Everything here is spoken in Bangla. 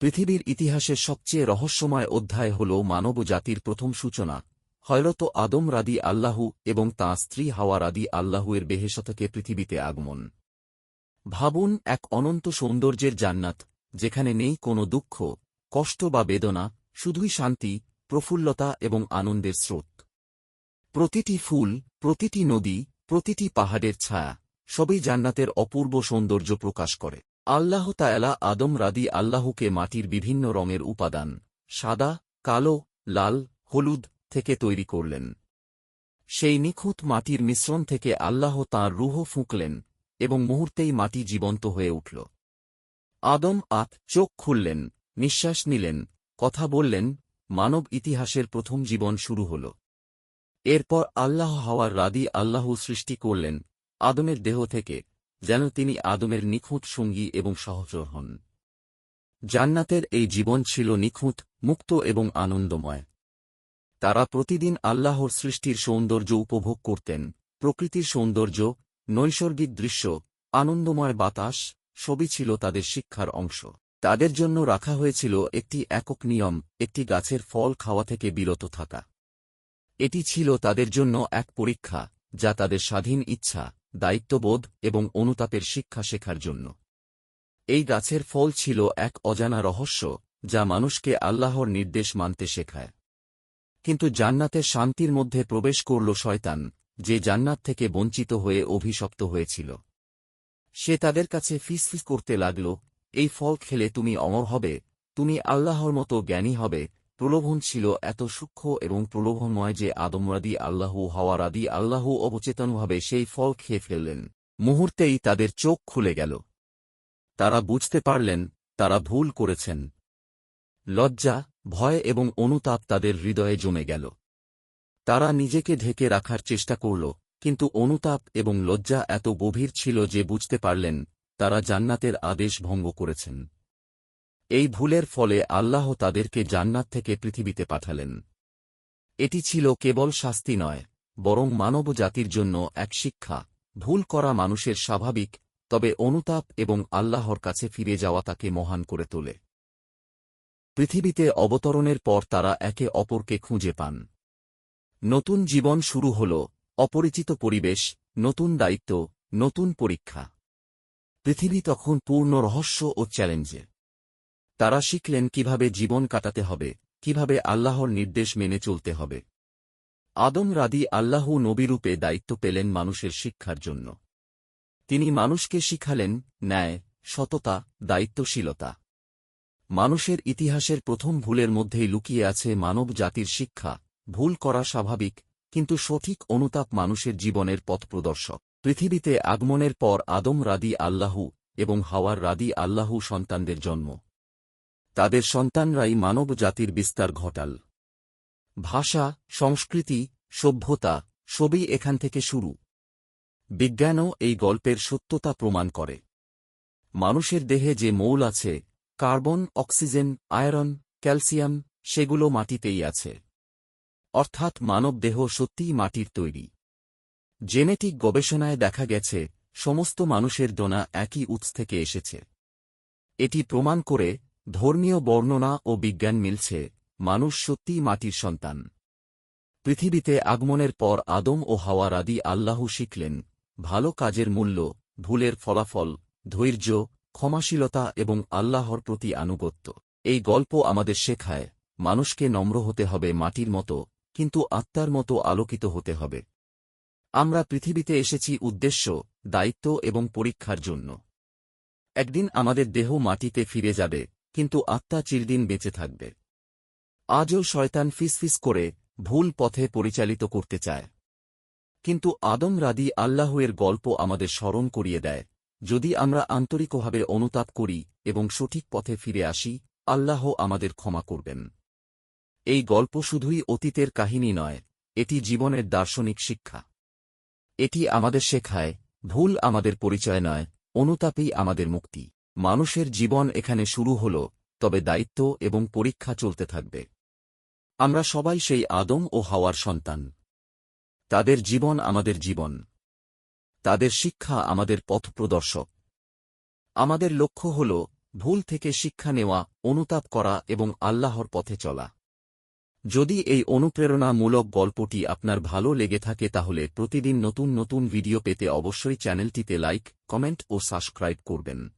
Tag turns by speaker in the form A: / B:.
A: পৃথিবীর ইতিহাসের সবচেয়ে রহস্যময় অধ্যায় হল মানব জাতির প্রথম সূচনা। হয়রত আদম রাদি আল্লাহু এবং তাঁর স্ত্রী হাওয়া রাদি আল্লাহুয়ের বেহেশ থেকে পৃথিবীতে আগমন। ভাবুন, এক অনন্ত সৌন্দর্যের জান্নাত, যেখানে নেই কোনো দুঃখ, কষ্ট বা বেদনা, শুধুই শান্তি, প্রফুল্লতা এবং আনন্দের স্রোত। প্রতিটি ফুল, প্রতিটি নদী, প্রতিটি পাহাড়ের ছায়া, সবই জান্নাতের অপূর্ব সৌন্দর্য প্রকাশ করে। আল্লাহ তায়ালা আদম রাদি আল্লাহকে মাটির বিভিন্ন রঙের উপাদান, সাদা, কালো, লাল, হলুদ থেকে তৈরি করলেন। সেই নিখুঁত মাটির মিশ্রণ থেকে আল্লাহ তাঁর রুহ ফুঁকলেন এবং মুহূর্তেই মাটি জীবন্ত হয়ে উঠল। আদম আত চোখ খুললেন, নিঃশ্বাস নিলেন, কথা বললেন, মানব ইতিহাসের প্রথম জীবন শুরু হল। এরপর আল্লাহ হাওয়ার রাদি আল্লাহ সৃষ্টি করলেন, আদমের দেহ থেকে। যেন তিনি আদমের নিখুঁত সঙ্গী এবং সহচর হন। জান্নাতের এই জীবন ছিল নিখুঁত, মুক্ত এবং আনন্দময়। তারা প্রতিদিন আল্লাহর সৃষ্টির সৌন্দর্য উপভোগ করতেন, প্রকৃতির সৌন্দর্য, নৈসর্গিক দৃশ্য, আনন্দময় বাতাস, সবই ছিল তাদের শিক্ষার অংশ। তাদের জন্য রাখা হয়েছিল একটি একক নিয়ম, একটি গাছের ফল খাওয়া থেকে বিরত থাকা। এটি ছিল তাদের জন্য এক পরীক্ষা, যা তাদের স্বাধীন ইচ্ছা। দায়িত্ববোধ এবং অনুতাপের শিক্ষা শেখার জন্য। এই গাছের ফল ছিল এক অজানা রহস্য, যা মানুষকে আল্লাহর নির্দেশ মানতে শেখায়। কিন্তু জান্নাতের শান্তির মধ্যে প্রবেশ করল শয়তান, যে জান্নাত থেকে বঞ্চিত হয়ে অভিশপ্ত হয়েছিল। সে তাদের কাছে ফিসফিস করতে লাগল, এই ফল খেলে তুমি অমর হবে, তুমি আল্লাহর মতো জ্ঞানী হবে প্রলোভন ছিল এত সূক্ষ্ম এবং প্রলোভনময় যে আদমরাদি আল্লাহু হওয়ারাদি আল্লাহু অবচেতনভাবে সেই ফল খেয়ে ফেললেন। মুহূর্তেই তাদের চোখ খুলে গেল। তারা বুঝতে পারলেন, তারা ভুল করেছেন। লজ্জা, ভয় এবং অনুতাপ তাদের হৃদয়ে জমে গেল। তারা নিজেকে ঢেকে রাখার চেষ্টা করল, কিন্তু অনুতাপ এবং লজ্জা এত গভীর ছিল যে বুঝতে পারলেন, তারা জান্নাতের আদেশ ভঙ্গ করেছেন। এই ভুলের ফলে আল্লাহ তাদেরকে জান্নাত থেকে পৃথিবীতে পাঠালেন। এটি ছিল কেবল শাস্তি নয়, বরং মানব জাতির জন্য এক শিক্ষা, ভুল করা মানুষের স্বাভাবিক, তবে অনুতাপ এবং আল্লাহর কাছে ফিরে যাওয়া তাকে মহান করে তোলে। পৃথিবীতে অবতরণের পর তারা একে অপরকে খুঁজে পান। নতুন জীবন শুরু হল, অপরিচিত পরিবেশ, নতুন দায়িত্ব, নতুন পরীক্ষা। পৃথিবী তখন পূর্ণ রহস্য ও চ্যালেঞ্জে তারা শিখলেন কীভাবে জীবন কাটাতে হবে, কীভাবে আল্লাহর নির্দেশ মেনে চলতে হবে। আদম রাদি আল্লাহ নবীরূপে দায়িত্ব পেলেন মানুষের শিক্ষার জন্য। তিনি মানুষকে শিখালেন ন্যায়, সততা, দায়িত্বশীলতা। মানুষের ইতিহাসের প্রথম ভুলের মধ্যেই লুকিয়ে আছে মানব জাতির শিক্ষা, ভুল করা স্বাভাবিক, কিন্তু সঠিক অনুতাপ মানুষের জীবনের পথ প্রদর্শক। পৃথিবীতে আগমনের পর আদম রাদি আল্লাহু এবং হাওয়ার রাদি আল্লাহু সন্তানদের জন্ম। তাদের সন্তানরাই মানব জাতির বিস্তার ঘটাল। ভাষা, সংস্কৃতি, সভ্যতা, সবই এখান থেকে শুরু। বিজ্ঞানও এই গল্পের সত্যতা প্রমাণ করে। মানুষের দেহে যে মৌল আছে, কার্বন, অক্সিজেন, আয়রন, ক্যালসিয়াম, সেগুলো মাটিতেই আছে। অর্থাৎ মানব দেহ সত্যিই মাটির তৈরি। জেনেটিক গবেষণায় দেখা গেছে, সমস্ত মানুষের ডোনা একই উৎস থেকে এসেছে। এটি প্রমাণ করে ধর্মীয় বর্ণনা ও বিজ্ঞান মিলছে, মানুষ সত্যিই মাটির সন্তান। পৃথিবীতে আগমনের পর আদম ও হাওয়ার আদি আল্লাহ শিখলেন, ভালো কাজের মূল্য, ভুলের ফলাফল, ধৈর্য, ক্ষমাশীলতা এবং আল্লাহর প্রতি আনুগত্য। এই গল্প আমাদের শেখায়, মানুষকে নম্র হতে হবে মাটির মতো, কিন্তু আত্মার মতো আলোকিত হতে হবে। আমরা পৃথিবীতে এসেছি উদ্দেশ্য, দায়িত্ব এবং পরীক্ষার জন্য। একদিন আমাদের দেহ মাটিতে ফিরে যাবে কিন্তু আত্মা চিরদিন বেঁচে থাকবে। আজও শয়তান ফিসফিস করে ভুল পথে পরিচালিত করতে চায়। কিন্তু আদম রাদি আল্লাহয়ের গল্প আমাদের স্মরণ করিয়ে দেয়, যদি আমরা আন্তরিকভাবে অনুতাপ করি এবং সঠিক পথে ফিরে আসি, আল্লাহ আমাদের ক্ষমা করবেন। এই গল্প শুধুই অতীতের কাহিনী নয়, এটি জীবনের দার্শনিক শিক্ষা। এটি আমাদের শেখায়, ভুল আমাদের পরিচয় নয়, অনুতাপেই আমাদের মুক্তি। মানুষের জীবন এখানে শুরু হল, তবে দায়িত্ব এবং পরীক্ষা চলতে থাকবে। আমরা সবাই সেই আদম ও হাওয়ার সন্তান। তাদের জীবন আমাদের জীবন। তাদের শিক্ষা আমাদের পথ প্রদর্শক। আমাদের লক্ষ্য হল ভুল থেকে শিক্ষা নেওয়া, অনুতাপ করা এবং আল্লাহর পথে চলা। যদি এই অনুপ্রেরণামূলক গল্পটি আপনার ভালো লেগে থাকে তাহলে প্রতিদিন নতুন নতুন ভিডিও পেতে অবশ্যই চ্যানেলটিতে লাইক, কমেন্ট ও সাবস্ক্রাইব করবেন।